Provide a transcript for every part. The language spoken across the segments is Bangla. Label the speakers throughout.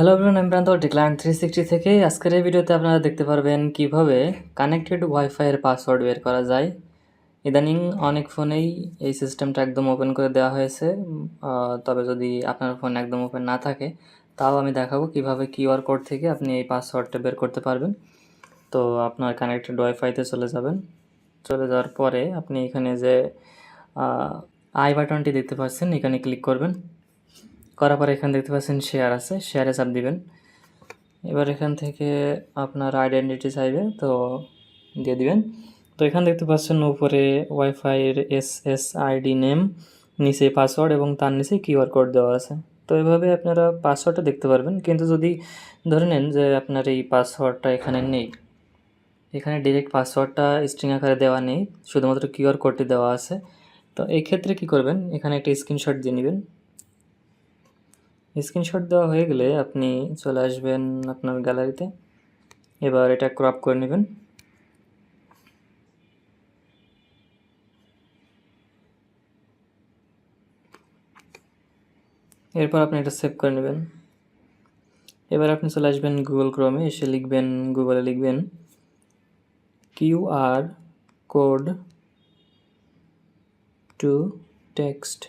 Speaker 1: হ্যালো এভরিওয়ান আমি প্রান্ত ডিক্লাইন থ্রি সিক্সটি থেকে। আজকের এই ভিডিওতে আপনারা দেখতে পারবেন কীভাবে কানেক্টেড ওয়াইফাইয়ের পাসওয়ার্ড বের করা যায়। ইদানিং অনেক ফোনেই এই সিস্টেমটা একদম ওপেন করে দেওয়া হয়েছে। তবে যদি আপনার ফোন একদম ওপেন না থাকে, তাও আমি দেখাবো কীভাবে কিউআর কোড থেকে আপনি এই পাসওয়ার্ডটা বের করতে পারবেন। তো আপনার কানেক্টেড ওয়াইফাইতে চলে যাবেন। চলে যাওয়ার পরে আপনি এখানে যে আই বাটনটি দেখতে পাচ্ছেন, এখানে ক্লিক করবেন। করার পরে এখানে দেখতে পাচ্ছেন শেয়ার আছে। শেয়ারে চাপ দিবেন। এবার এখান থেকে আপনার আইডেন্টিটি চাইবে, তো দিয়ে দিবেন। তো এখানে দেখতে পাচ্ছেন উপরে ওয়াইফাইয়ের এস এস আইডি নেম নিচে পাসওয়ার্ড এবং তার নিচে কিউআর কোড দেওয়া আছে। তো এভাবে আপনারা পাসওয়ার্ডটা দেখতে পারবেন। কিন্তু যদি ধরে নেন যে আপনার এই পাসওয়ার্ডটা এখানে নেই, এখানে ডিরেক্ট পাসওয়ার্ডটা স্ট্রিং আকারে দেওয়া নেই, শুধুমাত্র কিউআর কোডটি দেওয়া আছে। তো এই ক্ষেত্রে কি করবেন? এখানে একটা স্ক্রিনশট দিয়ে নেবেন। স্ক্রিনশট দেওয়া হয়ে গেলে আপনি চলে আসবেন আপনার গ্যালারিতে এবার এটা ক্রপ করে নেবেন। এরপর আপনি এটা সেভ করে নেবেন। এবার আপনি চলে আসবেন গুগল ক্রোমে এসে লিখবেন গুগলে লিখবেন কিউআর কোড টু টেক্সট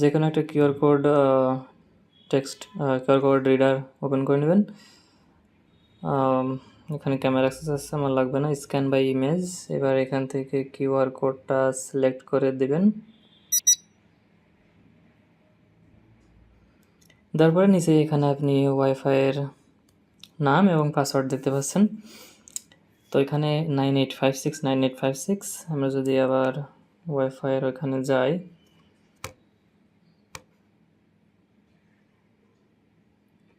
Speaker 1: যে কোনো একটা QR code text QR code reader open করে নেবেন। এখানে ক্যামেরা অ্যাক্সেস আমার লাগবে না স্ক্যান বাই ইমেজ এবার এখান থেকে কিউআর কোডটা সিলেক্ট করে দেবেন। তারপরে নিচে এখানে আপনি ওয়াইফাইয়ের নাম এবং পাসওয়ার্ড দেখতে পাচ্ছেন। তো এখানে nine eight five six nine eight five six আমরা যদি আবার ওয়াইফাইয়ের ওখানে যাই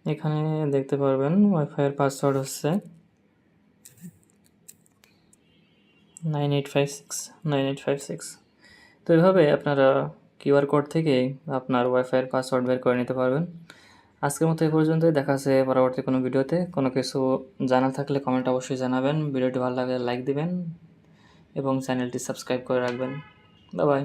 Speaker 1: এখানে দেখতে পারবেন ওয়াইফাইয়ের পাসওয়ার্ড হচ্ছে nine eight five six nine eight five six তো এভাবে আপনারা কিউআর কোড থেকে আপনার ওয়াইফাইয়ের পাসওয়ার্ড বের করে নিতে পারবেন। আজকের মতো এই পর্যন্তই, দেখা আছে পরবর্তী কোনো ভিডিওতে। কোনো কিছু জানা থাকলে কমেন্ট অবশ্যই জানাবেন। ভিডিওটি ভালো লাগলে লাইক দিবেন এবং চ্যানেলটি সাবস্ক্রাইব করে রাখবেন। বাই